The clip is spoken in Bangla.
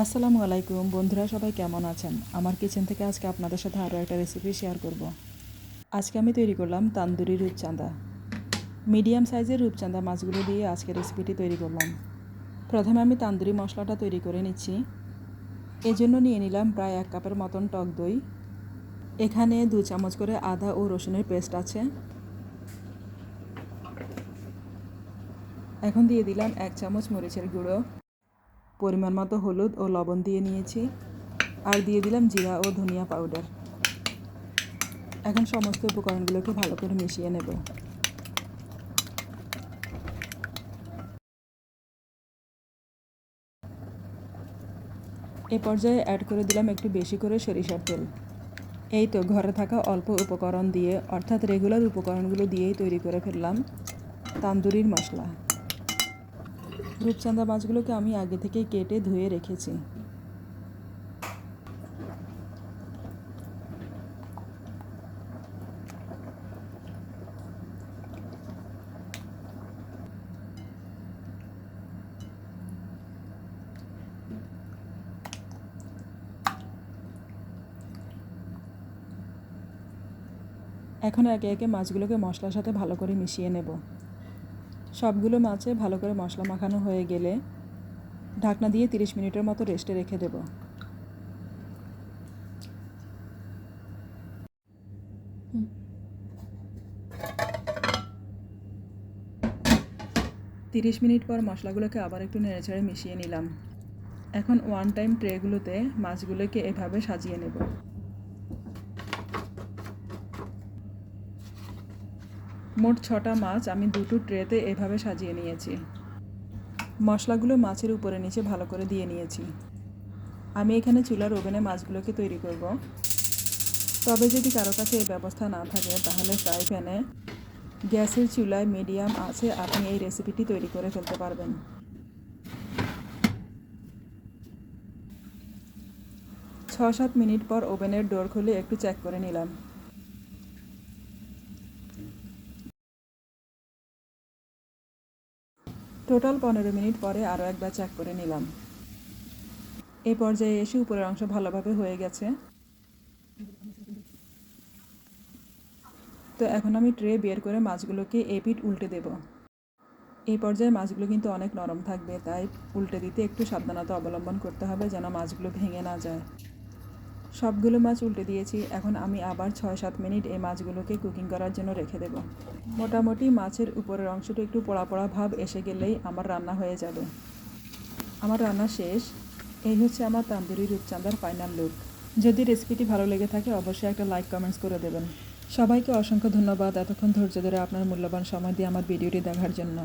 আসসালামু আলাইকুম, বন্ধুরা সবাই কেমন আছেন? আমার কিচেন থেকে আজকে আপনাদের সাথে আরও একটা রেসিপি শেয়ার করব। আজকে আমি তৈরি করলাম তান্দুরি রূপচাঁদা। মিডিয়াম সাইজের রূপচাঁদা মাছগুলো দিয়ে আজকে রেসিপিটি তৈরি করলাম। প্রথমে আমি তান্দুরি মশলাটা তৈরি করে নিচ্ছি। এজন্য নিয়ে নিলাম প্রায় এক কাপের মতন টক দই। এখানে দু চামচ করে আদা ও রসুনের পেস্ট আছে। এখন দিয়ে দিলাম এক চামচ মরিচের গুঁড়ো। পরিমাণ মতো হলুদ ও লবণ দিয়ে নিয়েছি আর দিয়ে দিলাম জিরা ও ধনিয়া পাউডার। এখন সমস্ত উপকরণগুলোকে ভালো করে মিশিয়ে নেব। এ পর্যায়ে অ্যাড করে দিলাম একটু বেশি করে সরিষার তেল। এই তো ঘরে থাকা অল্প উপকরণ দিয়ে, অর্থাৎ রেগুলার উপকরণগুলো দিয়েই তৈরি করে ফেললাম। তান্দুরির মশলা। রূপচাঁদা মাছগুলোকে আমি আগে থেকে কেটে ধুয়ে রেখেছি। এখন একে একে মাছগুলোকে মশলার সাথে ভালো করে মিশিয়ে নেব। সবগুলো মাছে ভালো করে মশলা মাখানো হয়ে গেলে ঢাকনা দিয়ে তিরিশ মিনিটের মতো রেস্টে রেখে দেব। তিরিশ মিনিট পর মশলাগুলোকে আবার একটু নেড়েচেড়ে মিশিয়ে নিলাম। এখন ওয়ান টাইম ট্রেগুলোতে মাছগুলোকে এভাবে সাজিয়ে নেব। মোট ছটা মাছ আমি দুটো ট্রেতে এভাবে সাজিয়ে নিয়েছি। মশলাগুলো মাছের উপরে নিচে ভালো করে দিয়ে নিয়েছি। আমি এখানে চুলার ওভেনে মাছগুলোকে তৈরি করব। তবে যদি কারও কাছে এই ব্যবস্থা না থাকে, তাহলে ফ্রাই প্যানে গ্যাসের চুলায় মিডিয়াম আছে, আপনি এই রেসিপিটি তৈরি করে ফেলতে পারবেন। ছ সাত মিনিট পর ওভেনের ডোর খুলে একটু চেক করে নিলাম। টোটাল পনেরো মিনিট পরে আরও একবার চেক করে নিলাম। এই পর্যায়ে এসে উপরের অংশ ভালোভাবে হয়ে গেছে। তো এখন আমি ট্রে বের করে মাছগুলোকে এপিট উল্টে দেব। এই পর্যায়ে মাছগুলো কিন্তু অনেক নরম থাকবে, তাই উল্টে দিতে একটু সাবধানতা অবলম্বন করতে হবে যেন মাছগুলো ভেঙে না যায়। সবগুলো মাছ উল্টে দিয়েছি। এখন আমি আবার ছয় সাত মিনিট এই মাছগুলোকে কুকিং করার জন্য রেখে দেব। মোটামুটি মাছের উপরের অংশটা একটু পোড়া পোড়া ভাব এসে গেলেই আমার রান্না হয়ে যাবে। আমার রান্না শেষ। এই হচ্ছে আমার তান্দুরি রূপচাঁদার ফাইনাল লুক যদি রেসিপিটি ভালো লেগে থাকে, অবশ্যই একটা লাইক কমেন্টস করে দেবেন। সবাইকে অসংখ্য ধন্যবাদ এতক্ষণ ধৈর্য ধরে আপনার মূল্যবান সময় দিয়ে আমার ভিডিওটি দেখার জন্য।